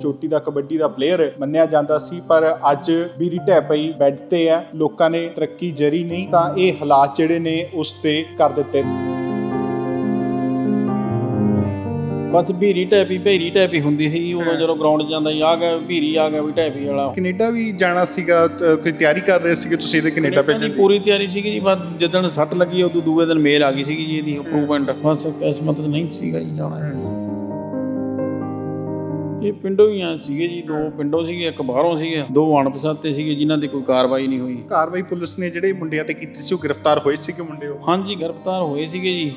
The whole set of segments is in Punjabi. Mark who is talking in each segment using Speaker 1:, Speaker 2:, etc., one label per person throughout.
Speaker 1: ਚੋਟੀ ਦਾ ਕਬੱਡੀ ਦਾ ਪਲੇਅਰ ਮੰਨਿਆ ਜਾਂਦਾ ਸੀ ਪਰ ਅੱਜ ਬੀਰੀ ਢਹਿ ਪਈ ਬੈੱਡ ਤੇ ਹੈ ਲੋਕਾਂ ਨੇ ਤਰੱਕੀ ਜਰੀ ਨਹੀਂ ਤਾਂ ਇਹ ਹਾਲਾਤ ਜਿਹੜੇ ਨੇ ਉਸ ਤੇ ਕਰ ਦਿੱਤੇ।
Speaker 2: ਬਸ ਭੀਰੀ ਟੈਪੀ ਭੇਰੀ ਟੈਪੀ ਹੁੰਦੀ ਸੀ ਉਦੋਂ ਜਦੋਂ ਗਰਾਊਂਡ ਜਾਂਦਾ ਸੀ ਆ ਗਿਆ ਭੀਰੀ ਆ ਗਿਆ ਵੀ ਟੈਪੀ ਵਾਲਾ।
Speaker 1: ਕੈਨੇਡਾ ਵੀ ਜਾਣਾ ਸੀਗਾ ਕੋਈ ਤਿਆਰੀ ਕਰ ਰਹੇ ਸੀਗੇ ਤੁਸੀਂ ਇਹਦੇ ਕੈਨੇਡਾ ਭੇਜਣ
Speaker 2: ਦੀ? ਪੂਰੀ ਤਿਆਰੀ ਸੀਗੀ ਜੀ ਬਸ ਜਦੋਂ ਸੱਟ ਲੱਗੀ ਉਦੋਂ ਦੂਏ ਦਿਨ ਮੇਲ ਆ ਗਈ ਸੀਗੀ ਜੀ ਇਹਦੀ ਅਪਰੂਵਮੈਂਟ ਬਸ ਕਿਸਮਤ ਨਹੀਂ ਸੀਗਾ ਜੀ ਜਾਣਾ। ਇਹ ਪਿੰਡੋਂ ਹੀ ਆ ਸੀਗੇ ਜੀ ਦੋ ਪਿੰਡੋਂ ਸੀਗੇ ਇੱਕ ਬਾਹਰੋਂ ਸੀਗੇ ਦੋ ਅਣਪਛਾਤੇ ਸੀਗੇ ਜਿਨ੍ਹਾਂ ਤੇ ਕੋਈ ਕਾਰਵਾਈ ਨਹੀਂ ਹੋਈ।
Speaker 1: ਕਾਰਵਾਈ ਪੁਲਿਸ ਨੇ ਜਿਹੜੇ ਮੁੰਡਿਆਂ ਤੇ ਕੀਤੀ ਸੀ ਉਹ ਗ੍ਰਿਫਤਾਰ ਹੋਏ ਸੀਗੇ ਮੁੰਡੇ ਉਹ?
Speaker 2: ਹਾਂਜੀ ਗ੍ਰਿਫਤਾਰ ਹੋਏ ਸੀਗੇ ਜੀ।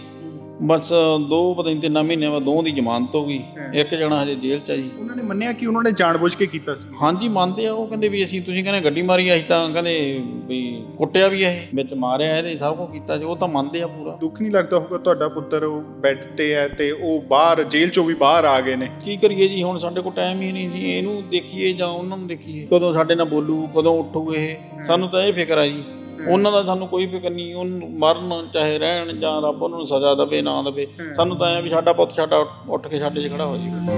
Speaker 2: ਬਸ ਦੋ ਪਤਾ ਨਹੀਂ ਤਿੰਨਾਂ ਮਹੀਨਿਆਂ ਬਾਅਦ ਦੋ ਦੀ ਜ਼ਮਾਨਤ ਹੋ ਗਈ। ਇੱਕ ਜਣਾ ਹਜੇ ਜੇਲ੍ਹ 'ਚ ਆ ਜੀ।
Speaker 1: ਉਹਨਾਂ ਨੇ ਮੰਨਿਆ ਕਿ ਉਹਨਾਂ ਨੇ ਜਾਣਬੁੱਝ ਕੇ ਕੀਤਾ ਸੀ?
Speaker 2: ਹਾਂਜੀ ਮੰਨਦੇ ਆ ਉਹ ਕਹਿੰਦੇ ਵੀ ਅਸੀਂ ਤੁਸੀਂ ਕਹਿੰਦੇ ਗੱਡੀ ਮਾਰੀ ਅਸੀਂ ਤਾਂ ਕਹਿੰਦੇ ਵੀ ਕੁੱਟਿਆ ਵੀ ਇਹ। ਵਿੱਚ ਮਾਰਿਆ ਇਹਦੇ ਸਭ ਕੁਝ ਕੀਤਾ ਜੀ ਉਹ ਤਾਂ ਮੰਨਦੇ ਆ ਪੂਰਾ।
Speaker 1: ਦੁੱਖ ਨਹੀਂ ਲੱਗਦਾ ਹੋਊਗਾ ਤੁਹਾਡਾ ਪੁੱਤਰ ਉਹ ਬੈੱਡ ਤੇ ਹੈ ਤੇ ਉਹ ਬਾਹਰ ਜੇਲ੍ਹ ਚੋਂ ਵੀ ਬਾਹਰ ਆ ਗਏ ਨੇ।
Speaker 2: ਕੀ ਕਰੀਏ ਜੀ ਹੁਣ ਸਾਡੇ ਕੋਲ ਟਾਈਮ ਹੀ ਨਹੀਂ ਸੀ ਇਹਨੂੰ ਦੇਖੀਏ ਜਾਂ ਉਹਨਾਂ ਨੂੰ ਦੇਖੀਏ। ਕਦੋਂ ਸਾਡੇ ਨਾਲ ਬੋਲੂ ਕਦੋਂ ਉੱਠੂ ਇਹ? ਸਾਨੂੰ ਤਾਂ ਇਹ ਫਿਕਰ ਆ ਜੀ। ਉਹਨਾਂ ਦਾ ਸਾਨੂੰ ਕੋਈ ਫਿਕਰ ਨਹੀਂ ਉਹਨੂੰ ਮਰਨ ਚਾਹੇ ਰਹਿਣ ਜਾਂ ਰੱਬ ਉਹਨਾਂ ਨੂੰ ਸਜ਼ਾ ਦੇਵੇ ਨਾ ਦੇਵੇ ਸਾਨੂੰ ਤਾਂ ਐ ਵੀ ਸਾਡਾ ਪੁੱਤ ਸਾਡਾ ਉੱਠ ਕੇ ਸਾਡੇ 'ਚ ਖੜਾ ਹੋ ਜਾਵੇ।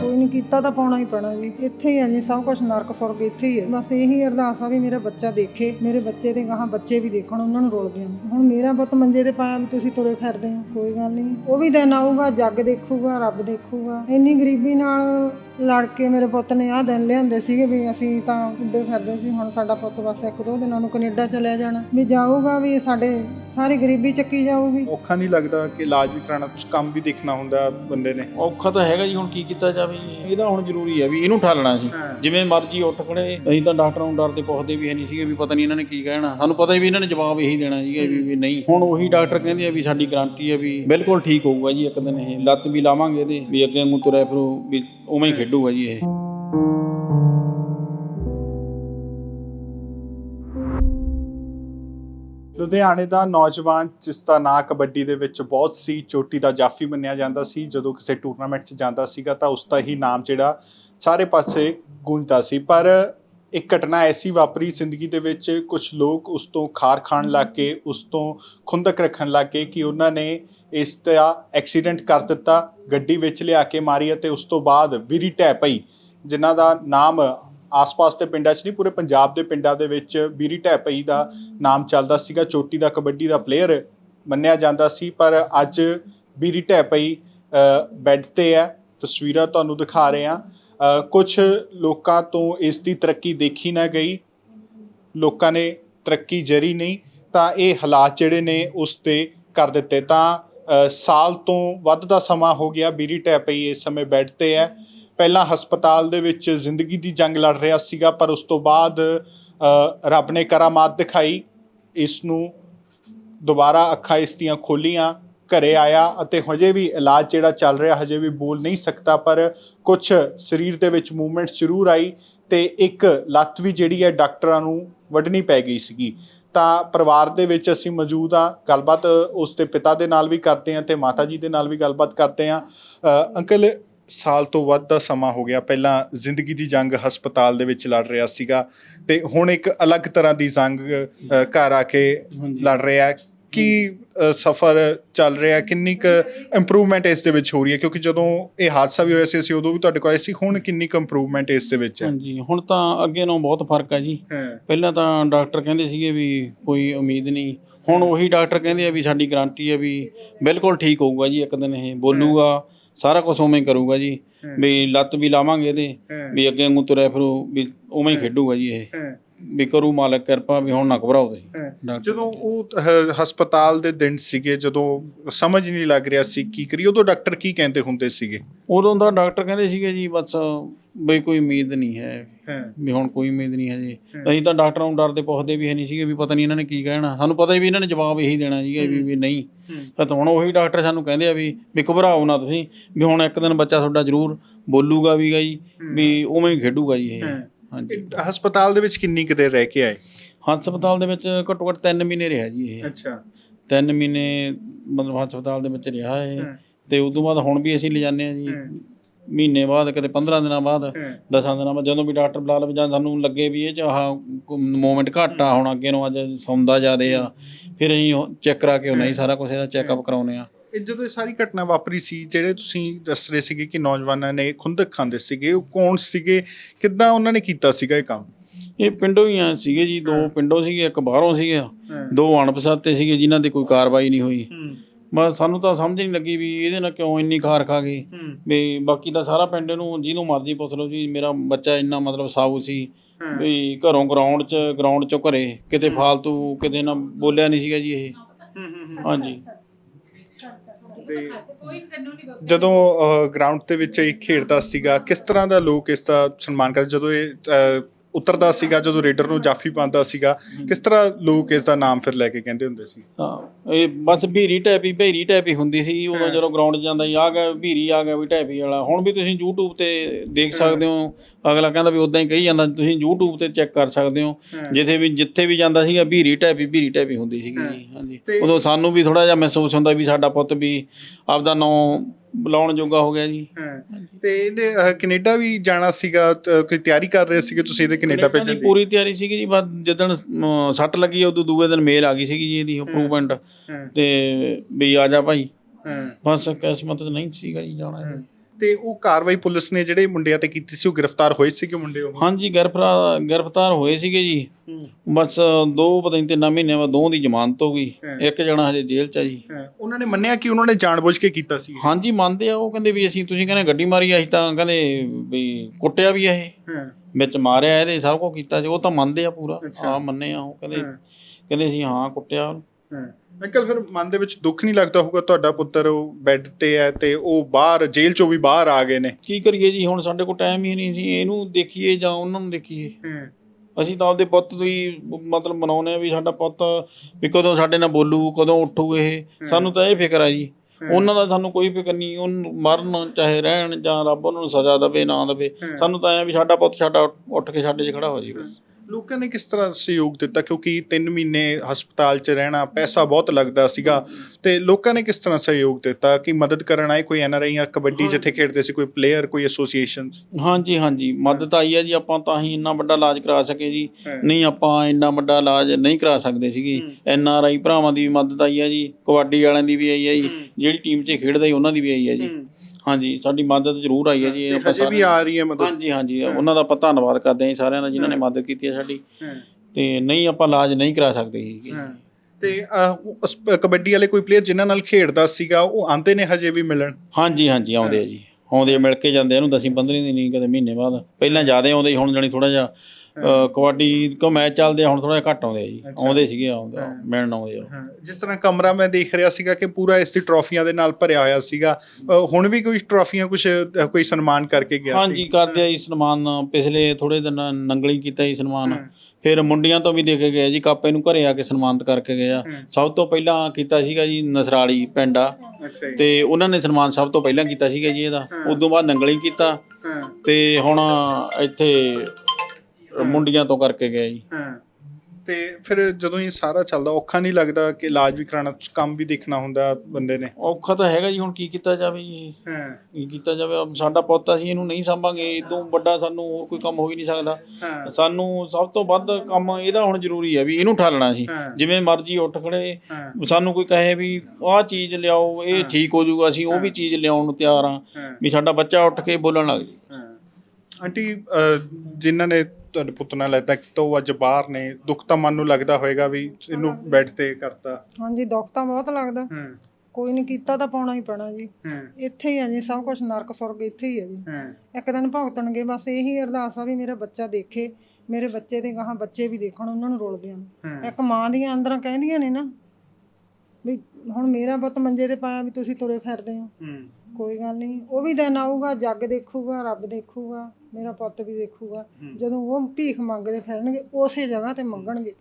Speaker 3: ਕੋਈ ਨਹੀਂ ਕੀਤਾ ਤਾਂ ਪਾਉਣਾ ਹੀ ਪੈਣਾ ਜੀ। ਇੱਥੇ ਹੀ ਆ ਜੀ ਸਭ ਕੁਝ ਨਰਕ ਸੁਰਗ ਇੱਥੇ ਹੀ ਹੈ ਬਸ ਇਹੀ ਅਰਦਾਸ ਆ ਵੀ ਮੇਰਾ ਬੱਚਾ ਦੇਖੇ ਮੇਰੇ ਬੱਚੇ ਦੇ ਗਾਹਾਂ ਬੱਚੇ ਵੀ ਦੇਖਣ ਉਹਨਾਂ ਨੂੰ ਰੋਲਦੇ ਆ ਹੁਣ ਮੇਰਾ ਪੁੱਤ ਮੰਜੇ ਤੇ ਪਾਇਆ ਵੀ ਤੁਸੀਂ ਤੁਰੇ ਫਿਰਦੇ ਹੋ ਕੋਈ ਗੱਲ ਨਹੀਂ। ਉਹ ਵੀ ਦਿਨ ਆਊਗਾ ਜੱਗ ਦੇਖੂਗਾ ਰੱਬ ਦੇਖੂਗਾ। ਇੰਨੀ ਗਰੀਬੀ ਨਾਲ ਲੜ ਕੇ ਮੇਰੇ ਪੁੱਤ ਨੇ ਆਹ ਦਿਨ ਲਿਆਂਦੇ ਸੀਗੇ ਵੀ ਅਸੀਂ ਤਾਂ ਉੱਡੇ ਫਿਰਦੇ ਸੀ ਹੁਣ ਸਾਡਾ ਪੁੱਤ ਬਸ ਇੱਕ ਦੋ ਦਿਨਾਂ ਨੂੰ ਕੈਨੇਡਾ ਚਲਿਆ ਜਾਣਾ। ਵੀ ਜਾਊਗਾ ਵੀ ਸਾਡੇ ਸਾਰੀ ਗਰੀਬੀ ਚੱਕੀ ਜਾਊਗੀ।
Speaker 1: ਔਖਾ ਨਹੀਂ ਲੱਗਦਾ ਕਿ ਇਲਾਜ ਵੀ ਕਰਾਉਣਾ ਕੁਝ ਕੰਮ ਵੀ ਦੇਖਣਾ ਹੁੰਦਾ ਬੰਦੇ ਨੇ।
Speaker 2: ਔਖਾ ਤਾਂ ਹੈਗਾ ਜੀ ਹੁਣ ਕੀ ਕੀਤਾ ਜਾਵੇ ਜੀ। ਇਹਦਾ ਹੁਣ ਜ਼ਰੂਰੀ ਹੈ ਵੀ ਇਹਨੂੰ ਠਾਲਣਾ ਸੀ ਜਿਵੇਂ ਮਰਜ਼ੀ ਉੱਠ ਖੜੇ ਅਸੀਂ ਤਾਂ ਡਾਕਟਰਾਂ ਨੂੰ ਡਰਦੇ ਪੁੱਛਦੇ ਵੀ ਹੈ ਨਹੀਂ ਸੀਗੇ ਵੀ ਪਤਾ ਨਹੀਂ ਇਹਨਾਂ ਨੇ ਕੀ ਕਹਿਣਾ। ਸਾਨੂੰ ਪਤਾ ਹੀ ਵੀ ਇਹਨਾਂ ਨੇ ਜਵਾਬ ਇਹੀ ਦੇਣਾ ਸੀਗਾ ਵੀ ਵੀ ਨਹੀਂ। ਹੁਣ ਉਹੀ ਡਾਕਟਰ ਕਹਿੰਦੇ ਆ ਵੀ ਸਾਡੀ ਗਾਰੰਟੀ ਹੈ ਵੀ ਬਿਲਕੁਲ ਠੀਕ ਹੋਊਗਾ ਜੀ ਇੱਕ ਦਿਨ ਇਹ। ਲੱਤ ਵੀ ਲਾਵਾਂਗੇ ਇਹਦੇ ਵੀ ਅੱਗੇ ਨੂੰ ਤੁਰਿਆ ਫਿਰੂ ਵੀ ਉਵੇਂ ਹੀ ਖੇਡੂਗਾ ਜੀ ਇਹ।
Speaker 1: ਲੁਧਿਆਣੇ ਦਾ ਨੌਜਵਾਨ ਜਿਸ ਦਾ ਨਾਂ ਕਬੱਡੀ ਦੇ ਵਿੱਚ ਬਹੁਤ ਸੀ। ਚੋਟੀ ਦਾ ਜਾਫੀ ਮੰਨਿਆ ਜਾਂਦਾ ਸੀ। ਜਦੋਂ ਕਿਸੇ ਟੂਰਨਾਮੈਂਟ 'ਚ ਜਾਂਦਾ ਸੀਗਾ ਤਾਂ ਉਸ ਦਾ ਹੀ ਨਾਮ ਜਿਹੜਾ ਸਾਰੇ ਪਾਸੇ ਗੂੰਜਦਾ ਸੀ। ਪਰ ਇੱਕ ਘਟਨਾ ਐਸੀ ਵਾਪਰੀ ਜ਼ਿੰਦਗੀ ਦੇ ਵਿੱਚ ਕੁਝ ਲੋਕ ਉਸ ਤੋਂ ਖਾਰ ਖਾਣ ਲੱਗ ਕੇ, ਉਸ ਤੋਂ ਖੁੰਦਕ ਰੱਖਣ ਲੱਗ ਗਏ ਕਿ ਉਹਨਾਂ ਨੇ ਇਸ ਦਾ ਐਕਸੀਡੈਂਟ ਕਰ ਦਿੱਤਾ, ਗੱਡੀ ਵਿੱਚ ਲਿਆ ਕੇ ਮਾਰੀ ਅਤੇ ਉਸ ਤੋਂ ਬਾਅਦ ਵੀਰੀ ਢਹਿ ਪਈ, ਜਿਨ੍ਹਾਂ ਦਾ ਨਾਮ ਆਸ-ਪਾਸ ਦੇ ਪਿੰਡਾਂ 'ਚ ਨਹੀਂ, ਪੂਰੇ ਪੰਜਾਬ ਦੇ ਪਿੰਡਾਂ ਦੇ ਵਿੱਚ ਬੀਰੀ ਢਹਿ ਦਾ ਨਾਮ ਚੱਲਦਾ ਸੀਗਾ। ਚੋਟੀ ਦਾ ਕਬੱਡੀ ਦਾ ਪਲੇਅਰ ਮੰਨਿਆ ਜਾਂਦਾ ਸੀ, ਪਰ ਅੱਜ ਬੀਰੀ ਢਹਿ ਪਈ ਬੈੱਡ ਤੇ ਹੈ। ਤਸਵੀਰਾਂ ਤੁਹਾਨੂੰ ਦਿਖਾ ਰਹੇ ਹਾਂ। ਕੁਝ ਲੋਕਾਂ ਤੋਂ ਇਸ ਦੀ ਤਰੱਕੀ ਦੇਖੀ ਨਾ ਗਈ। ਲੋਕਾਂ ਨੇ ਤਰੱਕੀ ਜਰੀ ਨਹੀਂ, ਤਾਂ ਇਹ ਹਾਲਾਤ ਜਿਹੜੇ ਨੇ ਉਸ ਤੇ ਕਰ ਦਿੱਤੇ। ਤਾਂ ਸਾਲ ਤੋਂ ਵੱਧ ਦਾ ਸਮਾਂ ਹੋ ਗਿਆ, ਬੀਰੀ ਢਹਿ ਇਸ ਸਮੇਂ ਬੈੱਡ ਤੇ ਹੈ। ਪਹਿਲਾਂ ਹਸਪਤਾਲ ਦੇ ਵਿੱਚ ਜ਼ਿੰਦਗੀ ਦੀ ਜੰਗ ਲੜ ਰਿਹਾ ਸੀਗਾ, ਪਰ ਉਸ ਤੋਂ ਬਾਅਦ ਰੱਬ ਨੇ ਕਰਾਮਾਤ ਦਿਖਾਈ। ਇਸ ਨੂੰ ਦੁਬਾਰਾ ਅੱਖਾਂ ਇਸ ਦੀਆਂ ਖੋਲੀਆਂ। ਘਰੇ ਆਇਆ ਅਤੇ ਹਜੇ ਵੀ ਇਲਾਜ ਜਿਹੜਾ ਚੱਲ ਰਿਹਾ ਹਜੇ ਵੀ ਬੋਲ ਨਹੀਂ ਸਕਦਾ ਪਰ ਕੁਝ ਸਰੀਰ ਦੇ ਵਿੱਚ ਮੂਵਮੈਂਟਸ ਜ਼ਰੂਰ ਆਈ ਤੇ ਇੱਕ ਲੱਤ ਵੀ ਜਿਹੜੀ ਹੈ ਡਾਕਟਰਾਂ ਨੂੰ ਵੱਢਣੀ ਪੈ ਗਈ ਸੀਗੀ। ਤਾਂ ਪਰਿਵਾਰ ਦੇ ਵਿੱਚ ਅਸੀਂ ਮੌਜੂਦ ਆ ਗੱਲਬਾਤ ਉਸ ਦੇ ਪਿਤਾ ਦੇ ਨਾਲ ਵੀ ਕਰਦੇ ਆ ਤੇ ਮਾਤਾ ਜੀ ਦੇ ਨਾਲ ਵੀ ਗੱਲਬਾਤ ਕਰਦੇ ਆ ਅੰਕਲ ਸਾਲ ਤੋਂ ਵੱਧ ਦਾ ਸਮਾਂ ਹੋ ਗਿਆ ਪਹਿਲਾਂ ਜ਼ਿੰਦਗੀ ਦੀ ਜੰਗ ਹਸਪਤਾਲ ਦੇ ਵਿੱਚ ਲੜ ਰਿਹਾ ਸੀਗਾ ਤੇ ਹੁਣ ਇੱਕ ਅਲੱਗ ਤਰ੍ਹਾਂ ਦੀ ਜੰਗ ਘਰ ਆ ਕੇ। ਲੜ ਰਿਹਾ ਹੈ। ਕੀ ਸਫਰ ਚੱਲ ਰਿਹਾ? ਕਿੰਨੀ ਕੁ ਇੰਪਰੂਵਮੈਂਟ ਇਸ ਦੇ ਵਿੱਚ ਹੋ ਰਹੀ ਹੈ? ਕਿਉਂਕਿ ਜਦੋਂ ਇਹ ਹਾਦਸਾ ਵੀ ਹੋਇਆ ਸੀ ਅਸੀਂ ਉਦੋਂ ਵੀ ਤੁਹਾਡੇ ਕੋਲ ਆਏ ਸੀ ਹੁਣ ਕਿੰਨੀ ਕੁ ਇੰਪਰੂਵਮੈਂਟ ਇਸ ਦੇ ਵਿੱਚ ਹੈ?
Speaker 2: ਹਾਂਜੀ ਹੁਣ ਤਾਂ ਅੱਗੇ ਨਾਲੋਂ ਬਹੁਤ ਫ਼ਰਕ ਹੈ ਜੀ। ਪਹਿਲਾਂ ਤਾਂ ਡਾਕਟਰ ਕਹਿੰਦੇ ਸੀਗੇ ਵੀ ਕੋਈ ਉਮੀਦ ਨਹੀਂ। ਹੁਣ ਉਹੀ ਡਾਕਟਰ ਕਹਿੰਦੇ ਆ ਵੀ ਸਾਡੀ ਗਾਰੰਟੀ ਹੈ ਵੀ ਬਿਲਕੁਲ ਠੀਕ ਹੋਊਗਾ ਜੀ ਇੱਕ ਦਿਨ ਇਹ ਬੋਲੂਗਾ ਸਾਰਾ ਕੁਝ ਉਵੇਂ ਕਰੂਗਾ ਜੀ। ਵੀ ਲੱਤ ਵੀ ਲਾਵਾਂਗੇ ਇਹਦੇ ਵੀ ਅੱਗੇ ਨੂੰ ਤੁਰਿਆ ਫਿਰੂ ਵੀ ਉਵੇਂ ਹੀ ਖੇਡੂਗਾ ਜੀ ਇਹ। ਵੀ ਕਰੂ ਮਾਲਕ ਕਿਰਪਾ ਵੀ ਹੁਣ ਨਾ ਘਬਰਾਓ ਤੁਸੀਂ।
Speaker 1: ਜਦੋਂ ਉਹ ਹਸਪਤਾਲ ਦੇ ਦਿਨ ਸੀਗੇ ਜਦੋਂ ਸਮਝ ਨਹੀਂ ਲੱਗ ਰਿਹਾ ਸੀ ਕੀ ਕਰੀ ਉਦੋਂ ਡਾਕਟਰ ਕੀ ਕਹਿੰਦੇ ਹੁੰਦੇ ਸੀਗੇ?
Speaker 2: ਉਦੋਂ ਦਾ ਡਾਕਟਰ ਕਹਿੰਦੇ ਸੀਗੇ ਜੀ ਬਸ ਬਈ ਕੋਈ ਉਮੀਦ ਨਹੀਂ ਹੈ। ਵੀ ਹੁਣ ਕੋਈ ਉਮੀਦ ਨਹੀਂ ਹੈ ਜੀ। ਅਸੀਂ ਤਾਂ ਡਾਕਟਰਾਂ ਨੂੰ ਡਰਦੇ ਪੁੱਛਦੇ ਵੀ ਹੈ ਨਹੀਂ ਸੀਗੇ ਵੀ ਪਤਾ ਨਹੀਂ ਇਹਨਾਂ ਨੇ ਕੀ ਕਹਿਣਾ। ਸਾਨੂੰ ਪਤਾ ਹੀ ਵੀ ਇਹਨਾਂ ਨੇ ਜਵਾਬ ਇਹੀ ਦੇਣਾ ਸੀਗਾ ਵੀ ਵੀ ਨਹੀਂ। ਤਾਂ ਹੁਣ ਉਹੀ ਡਾਕਟਰ ਸਾਨੂੰ ਕਹਿੰਦੇ ਆ ਵੀ ਵੀ ਘਬਰਾਓ ਨਾ ਤੁਸੀਂ। ਵੀ ਹੁਣ ਇੱਕ ਦਿਨ ਬੱਚਾ ਤੁਹਾਡਾ ਜ਼ਰੂਰ ਬੋਲੂਗਾ ਵੀਗਾ ਜੀ ਵੀ ਉਵੇਂ ਹੀ ਖੇਡੂਗਾ ਜੀ ਇਹ। ਹਾਂਜੀ।
Speaker 1: ਹਸਪਤਾਲ ਦੇ ਵਿੱਚ ਕਿੰਨੀ ਕੁ ਦੇਰ ਰਹਿ ਕੇ ਆਏ?
Speaker 2: ਹਸਪਤਾਲ ਦੇ ਵਿੱਚ ਘੱਟੋ ਘੱਟ 3 ਮਹੀਨੇ ਰਿਹਾ ਜੀ ਇਹ।
Speaker 1: ਅੱਛਾ।
Speaker 2: 3 ਮਹੀਨੇ ਮਤਲਬ ਹਸਪਤਾਲ ਦੇ ਵਿੱਚ ਰਿਹਾ ਇਹ। ਤੇ ਉਸ ਤੋਂ ਬਾਅਦ ਹੁਣ ਵੀ ਅਸੀਂ ਲਿਜਾਨੇ ਆ ਜੀ। ਮਹੀਨੇ ਬਾਅਦ ਕਦੇ 15 ਦਿਨਾਂ ਬਾਅਦ 10 ਦਿਨਾਂ ਬਾਅਦ ਜਦੋਂ ਵੀ ਡਾਕਟਰ ਬੁਲਾ ਲਵੇ ਜਾਂ ਸਾਨੂੰ ਲੱਗੇ ਵੀ ਇਹ ਚ ਆਹ ਮੂਵਮੈਂਟ ਘੱਟ ਹੁਣ ਅੱਗੇ ਨੂੰ ਅੱਜ ਸੌਂਦਾ ਜ਼ਿਆਦੇ ਆ ਫਿਰ ਅਸੀਂ ਚੈੱਕ ਕਰਾ ਕੇ ਉਹ ਨਹੀਂ ਸਾਰਾ ਕੁਝ ਇਹਦਾ ਚੈੱਕਅਪ ਕਰਾਉਨੇ ਆ
Speaker 1: ਇਹ ਜਦੋਂ ਇਹ ਸਾਰੀ ਘਟਨਾ ਵਾਪਰੀ ਸੀ ਜਿਹੜੇ ਤੁਸੀਂ ਦੱਸ ਰਹੇ ਸੀਗੇ ਕਿ ਨੌਜਵਾਨਾਂ ਨੇ ਖੁੰਦਕ ਖਾਂਦੇ ਸੀਗੇ ਉਹ ਕੌਣ ਸੀਗੇ? ਕਿੱਦਾਂ ਉਹਨਾਂ ਨੇ ਕੀਤਾ ਸੀਗਾ ਇਹ ਕੰਮ?
Speaker 2: ਇਹ ਪਿੰਡੋਂ ਹੀ ਆ ਸੀਗੇ ਜੀ ਦੋ ਪਿੰਡੋਂ ਸੀਗੇ ਇੱਕ ਬਾਹਰੋਂ ਸੀਗੇ। ਦੋ ਅਣਪਛਾਤੇ ਸੀਗੇ ਜਿਨ੍ਹਾਂ ਦੀ ਕੋਈ ਕਾਰਵਾਈ ਨਹੀਂ ਹੋਈ। ਬਸ ਸਾਨੂੰ ਤਾਂ ਸਮਝ ਨਹੀਂ ਲੱਗੀ ਵੀ ਇਹਦੇ ਨਾਲ ਕਿਉਂ ਇੰਨੀ ਖਾਰ ਖਾ ਗਏ। ਵੀ ਬਾਕੀ ਤਾਂ ਸਾਰਾ ਪਿੰਡ ਨੂੰ ਜਿਹਨੂੰ ਮਰਜ਼ੀ ਪੁੱਛ ਲਓ ਜੀ ਮੇਰਾ ਬੱਚਾ ਇੰਨਾ ਮਤਲਬ ਸਾਊ ਸੀ। ਵੀ ਘਰੋਂ ਗਰਾਊਂਡ 'ਚ ਗਰਾਊਂਡ 'ਚੋਂ ਘਰੇ ਕਿਤੇ ਫਾਲਤੂ ਕਿਤੇ ਨਾ ਬੋਲਿਆ ਨਹੀਂ ਸੀਗਾ ਜੀ ਇਹ। ਹਾਂਜੀ।
Speaker 1: ਤੇ ਜਦੋਂ ਗਰਾਊਂਡ ਦੇ ਵਿੱਚ ਇਹ ਖੇਡਦਾ ਸੀਗਾ ਕਿਸ ਤਰ੍ਹਾਂ ਦਾ ਲੋਕ ਇਸ ਦਾ ਸਨਮਾਨ ਕਰਦੇ? ਜਦੋਂ ਇਹ ਅਹ, ਉਤਰਦਾ ਸੀਗਾ ਜਦੋਂ ਰੇਡਰ ਨੂੰ ਜਾਫੀ ਪਾਉਂਦਾ ਸੀਗਾ ਕਿਸ ਤਰ੍ਹਾਂ ਲੋਕ ਇਸ ਦਾ ਨਾਮ ਫਿਰ ਲੈ ਕੇ ਕਹਿੰਦੇ ਹੁੰਦੇ ਸੀ?
Speaker 2: ਹਾਂ ਇਹ ਬਸ ਭੀਰੀ ਟੈਪੀ ਭੀਰੀ ਟੈਪੀ ਹੁੰਦੀ ਸੀ ਉਦੋਂ ਜਦੋਂ ਗਰਾਊਂਡ 'ਚ ਜਾਂਦਾ ਸੀ ਆ ਗਿਆ ਭੀਰੀ ਆ ਗਿਆ ਵੀ ਟੈਪੀ ਵਾਲਾ। ਹੁਣ ਵੀ ਤੁਸੀਂ YouTube ਤੇ ਦੇਖ ਸਕਦੇ ਹੋ ਅਗਲਾ ਕਹਿੰਦਾ ਵੀ ਉਦਾਂ ਹੀ ਕਹੀ ਜਾਂਦਾ ਤੁਸੀਂ YouTube ਤੇ ਚੈੱਕ ਕਰ ਸਕਦੇ ਹੋ ਜਿੱਥੇ ਵੀ ਜਿੱਥੇ ਵੀ ਜਾਂਦਾ ਸੀਗਾ ਭੀਰੀ ਟੈਪੀ ਭੀਰੀ ਟੈਪੀ ਹੁੰਦੀ ਸੀਗੀ ਹਾਂਜੀ। ਉਦੋਂ ਸਾਨੂੰ ਵੀ ਥੋੜਾ ਜਿਹਾ ਮਹਿਸੂਸ ਹੁੰਦਾ ਵੀ ਸਾਡਾ ਪੁੱਤ ਵੀ ਆਪਦਾ ਨਾਂ ਬੁਲਾਉਣ ਜੋਗਾ ਹੋ ਗਿਆ ਜੀ।
Speaker 1: ਤੇ ਇਹਨੇ ਅਹ, ਕੈਨੇਡਾ ਵੀ ਜਾਣਾ ਸੀਗਾ ਤਾਂ ਕੋਈ ਤਿਆਰੀ ਕਰ ਰਹੇ ਸੀਗੇ ਤੁਸੀਂ ਇਹਦੇ ਕੈਨੇਡਾ
Speaker 2: ਕੈਨੇਡਾ
Speaker 1: ਭੇਜਣ
Speaker 2: ਦੀ
Speaker 1: ਦੀ
Speaker 2: ਪੂਰੀ ਤਿਆਰੀ ਸੀਗੀ ਜੀ ਬਸ ਜਦੋਂ ਅਮ, ਸੱਟ ਲੱਗੀ ਉਦੋਂ ਦੂਏ ਦਿਨ ਮੇਲ ਆ ਗਈ ਸੀਗੀ ਜੀ ਇਹਦੀ ਅਪਰੂਵਮੈਂਟ ਤੇ ਵੀ ਆ ਜਾ ਭਾਈ। ਬਸ ਕਿਸਮਤ 'ਚ ਨਹੀਂ ਸੀਗਾ ਜੀ ਜਾਣਾ।
Speaker 1: ਤੇ ਉਹ ਕਾਰਵਾਈ ਪੁਲਿਸ ਨੇ ਜਿਹੜੇ ਮੁੰਡਿਆਂ ਤੇ ਕੀਤੀ ਸੀ ਉਹ ਗ੍ਰਿਫਤਾਰ ਹੋਏ ਸੀਗੇ ਮੁੰਡੇ ਉਹ?
Speaker 2: ਹਾਂਜੀ ਗ੍ਰਿਫਤਾਰ ਗ੍ਰਿਫਤਾਰ ਹੋਏ ਸੀਗੇ ਜੀ। ਬਸ ਦੋ ਪਤਾ ਨਹੀਂ ਤਿੰਨ ਮਹੀਨੇ ਬਾਅਦ ਦੋ ਦੀ ਜ਼ਮਾਨਤ ਹੋ ਗਈ। ਇੱਕ ਜਣਾ ਹਜੇ ਜੇਲ੍ਹ 'ਚ ਆ ਜੀ।
Speaker 1: ਉਹਨਾਂ ਨੇ ਮੰਨਿਆ ਕਿ ਉਹਨਾਂ ਨੇ ਜਾਣਬੁੱਝ ਕੇ ਕੀਤਾ ਸੀ
Speaker 2: ਹਾਂਜੀ ਮੰਨਦੇ ਆ। ਉਹ ਕਹਿੰਦੇ ਵੀ ਅਸੀਂ ਤੁਸੀਂ ਕਹਿੰਦੇ ਗੱਡੀ ਮਾਰੀ ਆ, ਅਸੀਂ ਤਾਂ ਕਹਿੰਦੇ ਵੀ ਕੁੱਟਿਆ ਵੀ ਆ ਇਹ।
Speaker 1: ਹਾਂ।
Speaker 2: ਵਿੱਚ ਮਾਰਿਆ ਇਹਦੇ ਸਭ ਕੁਝ ਕੀਤਾ ਸੀ। ਉਹ ਤਾਂ ਮੰਨਦੇ ਆ ਪੂਰਾ। ਹਾਂ ਮੰਨੇ ਆ ਉਹ ਕਹਿੰਦੇ ਕਹਿੰਦੇ ਸੀ ਹਾਂ ਕੁੱਟਿਆ।
Speaker 1: ਅੰਕਲ ਫਿਰ ਮਨ ਦੇ ਵਿੱਚ ਦੁੱਖ ਨਹੀਂ ਲੱਗਦਾ ਹੋਊਗਾ ਤੁਹਾਡਾ ਪੁੱਤਰ ਉਹ ਬੈੱਡ ਤੇ ਹੈ ਤੇ ਉਹ ਬਾਹਰ ਜੇਲ੍ਹ ਚੋਂ ਵੀ ਬਾਹਰ ਆ ਗਏ ਨੇ?
Speaker 2: ਕੀ ਕਰੀਏ ਜੀ ਹੁਣ ਸਾਡੇ ਕੋਲ ਟਾਈਮ ਹੀ ਨਹੀਂ ਸੀ। ਇਹਨੂੰ ਦੇਖੀਏ ਜਾਂ ਉਹਨਾਂ ਨੂੰ ਦੇਖੀਏ। ਅਸੀਂ ਤਾਂ ਆਪਦੇ ਪੁੱਤ ਤੋਂ ਹੀ ਮਤਲਬ ਮਨਾਉਨੇ ਆ ਵੀ ਸਾਡਾ ਪੁੱਤ ਵੀ ਕਦੋਂ ਸਾਡੇ ਨਾਲ ਬੋਲੂ ਕਦੋਂ ਉੱਠੂ ਇਹ। ਸਾਨੂੰ ਤਾਂ ਇਹ ਫਿਕਰ ਆ ਜੀ। ਉਹਨਾਂ ਦਾ ਸਾਨੂੰ ਕੋਈ ਫਿਕਰ ਨਹੀਂ ਉਹਨੂੰ ਮਰਨ ਚਾਹੇ ਰਹਿਣ ਜਾਂ ਰੱਬ ਉਹਨਾਂ ਨੂੰ ਸਜ਼ਾ ਦੇਵੇ ਨਾ ਦੇਵੇ। ਸਾਨੂੰ ਤਾਂ ਐ ਵੀ ਸਾਡਾ ਪੁੱਤ ਸਾਡਾ ਉੱਠ ਕੇ ਸਾਡੇ 'ਚ ਖੜਾ ਹੋ ਬਸ
Speaker 1: ਲੋਕਾਂ ਨੇ ਕਿਸ ਤਰ੍ਹਾਂ ਸਹਿਯੋਗ ਦਿੱਤਾ? ਕਿਉਂਕਿ 3 ਮਹੀਨੇ ਹਸਪਤਾਲ 'ਚ ਰਹਿਣਾ ਪੈਸਾ ਬਹੁਤ ਲੱਗਦਾ ਸੀਗਾ ਤੇ ਲੋਕਾਂ ਨੇ ਕਿਸ ਤਰ੍ਹਾਂ ਸਹਿਯੋਗ ਦਿੱਤਾ? ਕਿ ਮਦਦ ਕਰਨ ਆਏ ਕੋਈ ਐਨਆਰਆਈ ਜਾਂ ਕਬੱਡੀ ਜਿੱਥੇ ਖੇਡਦੇ ਸੀ ਕੋਈ ਪਲੇਅਰ ਕੋਈ ਐਸੋਸੀਏਸ਼ਨਸ
Speaker 2: ਹਾਂਜੀ ਹਾਂਜੀ। ਮਦਦ ਆਈ ਹੈ ਜੀ ਆਪਾਂ ਤਾਂ ਹੀ ਇੰਨਾ ਵੱਡਾ ਇਲਾਜ ਕਰਾ ਸਕੇ ਜੀ। ਨਹੀਂ ਆਪਾਂ ਇੰਨਾ ਵੱਡਾ ਇਲਾਜ ਨਹੀਂ ਕਰਾ ਸਕਦੇ ਸੀਗੇ। ਐਨ ਆਰ ਆਈ ਭਰਾਵਾਂ ਦੀ ਵੀ ਮਦਦ ਆਈ ਹੈ ਜੀ ਕਬੱਡੀ ਵਾਲਿਆਂ ਦੀ ਵੀ ਆਈ ਹੈ ਜੀ ਜਿਹੜੀ ਟੀਮ 'ਚ ਖੇਡਦਾ ਉਹਨਾਂ ਦੀ ਵੀ ਆਈ ਹੈ ਜੀ। ਹਾਂਜੀ ਸਾਡੀ ਮਦਦ ਜ਼ਰੂਰ ਆਈ ਹੈ ਜੀ ਆਪਾਂ
Speaker 1: ਹਜੇ ਵੀ ਆ ਰਹੀ ਹੈ ਮਦਦ।
Speaker 2: ਹਾਂਜੀ ਹਾਂਜੀ ਉਹਨਾਂ ਦਾ ਆਪਾਂ ਧੰਨਵਾਦ ਕਰਦੇ ਹਾਂ ਜੀ ਸਾਰਿਆਂ ਦਾ ਜਿਨ੍ਹਾਂ ਨੇ ਮਦਦ ਕੀਤੀ ਹੈ ਸਾਡੀ। ਤੇ ਨਹੀਂ ਆਪਾਂ ਇਲਾਜ ਨਹੀਂ ਕਰਾ ਸਕਦੇ ਜੀ।
Speaker 1: ਤੇ ਅਹ, ਉਸ ਪ- ਕਬੱਡੀ ਵਾਲੇ ਕੋਈ ਪਲੇਅਰ ਜਿਨ੍ਹਾਂ ਨਾਲ ਖੇਡਦਾ ਸੀਗਾ ਉਹ ਆਂਦੇ ਨੇ ਹਜੇ ਵੀ ਮਿਲਣ?
Speaker 2: ਹਾਂਜੀ ਹਾਂਜੀ ਆਉਂਦੇ ਆ ਜੀ। ਆਉਂਦੇ ਮਿਲ ਕੇ ਜਾਂਦੇ ਇਹਨੂੰ ਦਸੀਂ 15 ਦਿਨ ਨਹੀਂ ਕਦੇ ਮਹੀਨੇ ਬਾਅਦ। ਪਹਿਲਾਂ ਜ਼ਿਆਦਾ ਆਉਂਦੇ ਸੀ, ਹੁਣ ਜਾਨੀ ਥੋੜਾ ਜਿਹਾ ਕਬੱਡੀ ਕੋ ਮੈਚ ਚੱਲਦੇ ਆ ਹੁਣ ਥੋੜਾ ਜਿਹਾ ਘੱਟ ਆਉਂਦੇ ਆ ਜੀ। ਆਉਂਦੇ ਸੀਗੇ ਆਉਂਦੇ ਆ, ਮਿਲਣ ਆਉਂਦੇ ਆ
Speaker 1: ਜਿਸ ਤਰ੍ਹਾਂ ਕਮਰਾ ਮੈਂ ਦੇਖ ਰਿਹਾ ਸੀਗਾ ਕਿ ਪੂਰਾ ਇਸ ਦੀ ਟਰੋਫੀਆਂ ਦੇ ਨਾਲ ਭਰਿਆ ਹੋਇਆ ਸੀਗਾ। ਹੁਣ ਵੀ ਕੋਈ ਟਰੋਫੀਆਂ ਕੁਝ ਕੋਈ ਸਨਮਾਨ ਕਰਕੇ ਗਿਆ
Speaker 2: ਹਾਂਜੀ ਕਰਦੇ ਆ ਜੀ ਸਨਮਾਨ। ਪਿਛਲੇ ਥੋੜੇ ਦਿਨ ਨੰਗਲੀ ਕੀਤਾ ਜੀ ਸਨਮਾਨ। ਫਿਰ ਮੁੰਡਿਆਂ ਤੋਂ ਵੀ ਦੇ ਕੇ ਗਏ ਜੀ ਕਾਪੇ ਨੂੰ ਘਰੇ ਆ ਕੇ ਸਨਮਾਨਿਤ ਕਰਕੇ ਗਏ ਆ। ਸਭ ਤੋਂ ਪਹਿਲਾਂ ਕੀਤਾ ਸੀਗਾ ਜੀ ਨਸਰਾਲੀ ਪਿੰਡ ਆ। ਤੇ ਉਹਨਾਂ ਨੇ ਸਨਮਾਨ ਸਭ ਤੋਂ ਪਹਿਲਾਂ ਕੀਤਾ ਸੀਗਾ ਜੀ ਇਹਦਾ। ਉਦੋਂ ਬਾਅਦ ਨੰਗਲੀ ਕੀਤਾ। ਤੇ ਹੁਣ ਇੱਥੇ ਮੁੰਡਿਆਂ ਤੋਂ ਕਰਕੇ ਗਏ ਜੀ।
Speaker 1: ਤੇ ਫਿਰ ਜਦੋਂ ਇਹ ਸਾਰਾ ਚੱਲਦਾ ਔਖਾ ਨਹੀਂ ਲੱਗਦਾ ਕਿ ਇਲਾਜ ਵੀ ਕਰਾਉਣਾ ਕੰਮ ਵੀ ਦੇਖਣਾ ਹੁੰਦਾ ਬੰਦੇ ਨੇ?
Speaker 2: ਔਖਾ ਤਾਂ ਹੈਗਾ ਜੀ ਹੁਣ ਕੀ ਕੀਤਾ ਜਾਵੇ ਜੀ?
Speaker 1: ਹਾਂ।
Speaker 2: ਕੀ ਕੀਤਾ ਜਾਵੇ? ਸਾਡਾ ਪੁੱਤ ਅਸੀਂ ਇਹਨੂੰ ਨਹੀਂ ਸੰਭਾਂਗੇ ਇਦੋਂ ਵੱਡਾ ਸਾਨੂੰ ਹੋਰ ਕੋਈ ਕੰਮ ਹੋ ਹੀ ਨਹੀਂ ਸਕਦਾ। ਸਾਨੂੰ ਸਭ ਤੋਂ ਵੱਧ ਕੰਮ ਇਹਦਾ ਹੁਣ ਜ਼ਰੂਰੀ ਹੈ ਵੀ ਇਹਨੂੰ ਠਾਲਣਾ ਸੀ। ਜਿਵੇਂ ਮਰਜ਼ੀ ਉੱਠ ਖੜੇ ਸਾਨੂੰ ਕੋਈ ਕਹੇ ਵੀ ਆਹ ਚੀਜ਼ ਲਿਆਓ ਇਹ ਠੀਕ ਹੋ ਜਾਊਗਾ ਅਸੀਂ ਉਹ ਵੀ ਚੀਜ਼ ਲਿਆਉਣ ਨੂੰ ਤਿਆਰ ਹਾਂ
Speaker 1: ਹਾਂ।
Speaker 2: ਵੀ ਸਾਡਾ ਬੱਚਾ ਉੱਠ ਕੇ ਬੋਲਣ ਲੱਗ ਜੇ।
Speaker 1: ਆਂਟੀ ਜਿਨ੍ਹਾਂ ਨੇ ਤੁਹਾਡੇ ਪੁੱਤ ਨਾਲ ਲੈਤਾ ਤੋਂ ਅੱਜ ਬਾਹਰ ਨੇ? ਦੁੱਖ ਤਾਂ ਮਨ ਨੂੰ ਲੱਗਦਾ ਹੋਵੇਗਾ ਵੀ ਇਹਨੂੰ ਬੈੱਡ ਤੇ ਕਰਤਾ।
Speaker 3: ਹਾਂਜੀ ਦੁੱਖ ਤਾਂ ਬਹੁਤ ਲੱਗਦਾ।
Speaker 1: ਹਾਂ।
Speaker 3: ਕੋਈ ਨਹੀਂ ਕੀਤਾ ਤਾਂ ਪਾਉਣਾ ਹੀ ਪੈਣਾ ਜੀ।
Speaker 1: ਹਾਂ।
Speaker 3: ਇੱਥੇ ਹੀ ਆ ਜੀ ਸਭ ਕੁਝ ਨਰਕ ਸੁਰਗ ਇੱਥੇ ਹੀ ਆ ਜੀ।
Speaker 1: ਹਾਂ।
Speaker 3: ਇੱਕ ਦਿਨ ਭੁਗਤਣਗੇ ਬਸ ਇਹੀ ਅਰਦਾਸ ਆ ਵੀ ਮੇਰਾ ਬੱਚਾ ਦੇਖੇ ਮੇਰੇ ਬੱਚੇ ਦੇ ਗਾਹਾਂ ਬੱਚੇ ਵੀ ਦੇਖਣ ਉਹਨਾਂ ਨੂੰ ਰੋਲਦਿਆਂ ਨੂੰ। ਇੱਕ ਮਾਂ ਦੀਆਂ ਅੰਦਰਾਂ ਕਹਿੰਦੀਆਂ ਨੇ ਨਾ ਵੀ ਹੁਣ ਮੇਰਾ ਪੁੱਤ ਮੰਜੇ ਤੇ ਪਾਇਆ ਵੀ ਤੁਸੀਂ ਤੁਰੇ ਫਿਰਦੇ ਹੋ।
Speaker 1: ਹੂੰ।
Speaker 3: ਕੋਈ ਗੱਲ ਨਹੀਂ ਉਹ ਵੀ ਦਿਨ ਆਊਗਾ ਜੱਗ ਦੇਖੂਗਾ ਰੱਬ ਦੇਖੂਗਾ। ਮੇਰਾ ਪੁੱਤ ਵੀ ਦੇਖੂਗਾ। ਜਦੋਂ ਉਹ ਭੀਖ ਮੰਗਦੇ ਫਿਰਨਗੇ ਉਸੇ ਜਗ੍ਹਾ ਤੇ ਮੰਗਣਗੇ।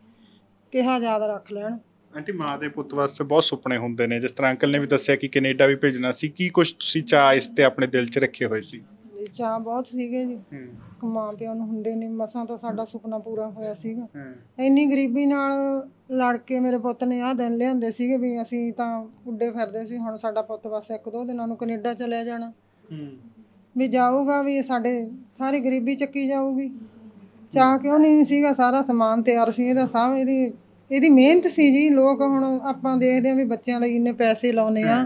Speaker 3: ਕਿਹਾ ਯਾਦ ਰੱਖ ਲੈਣ।
Speaker 1: ਆਂਟੀ ਮਾਂ ਦੇ ਪੁੱਤ ਵਾਸਤੇ ਬਹੁਤ ਸੁਪਨੇ ਹੁੰਦੇ ਨੇ। ਜਿਸ ਤਰ੍ਹਾਂ ਅੰਕਲ ਨੇ ਵੀ ਦੱਸਿਆ ਕਿ ਕੈਨੇਡਾ ਵੀ ਭੇਜਣਾ ਸੀ ਕੀ ਕੁਝ ਤੁਸੀਂ ਚਾਹ ਇਸ ਤੇ ਆਪਣੇ ਦਿਲ 'ਚ ਰੱਖੇ ਹੋਏ ਸੀ?
Speaker 3: ਚਾਹ ਬਹੁਤ ਸੀਗੇ ਜੀ।
Speaker 1: ਹੂੰ।
Speaker 3: ਕਿ ਮਾਂ ਪਿਓ ਨੂੰ ਹੁੰਦੇ ਨੇ ਮਸਾਂ ਤਾਂ ਸਾਡਾ ਸੁਪਨਾ ਪੂਰਾ ਹੋਇਆ ਸੀਗਾ। ਇੰਨੀ ਗਰੀਬੀ ਨਾਲ ਲੜ ਕੇ ਮੇਰੇ ਪੁੱਤ ਨੇ ਆਹ ਦਿਨ ਲਿਆਂਦੇ ਸੀਗੇ ਵੀ ਅਸੀਂ ਤਾਂ ਉੱਡੇ ਫਿਰਦੇ ਸੀ ਹੁਣ ਸਾਡਾ ਪੁੱਤ ਬਸ ਇੱਕ ਦੋ ਦਿਨਾਂ ਨੂੰ ਕੈਨੇਡਾ ਚਲਿਆ ਜਾਣਾ। ਵੀ ਜਾਊਗਾ ਵੀ ਸਾਡੇ ਸਾਰੀ ਗਰੀਬੀ ਚੱਕੀ ਜਾਊਗੀ। ਚਾਹ ਕਿਉਂ ਨਹੀਂ ਸੀਗਾ? ਸਾਰਾ ਸਮਾਨ ਤਿਆਰ ਸੀ ਇਹਦਾ ਸਭ ਇਹਦੀ ਇਹਦੀ ਮਿਹਨਤ ਸੀ ਜੀ। ਲੋਕ ਹੁਣ ਆਪਾਂ ਦੇਖਦੇ ਆ ਵੀ ਬੱਚਿਆਂ ਲਈ ਇੰਨੇ ਪੈਸੇ ਲਾਉਨੇ ਆ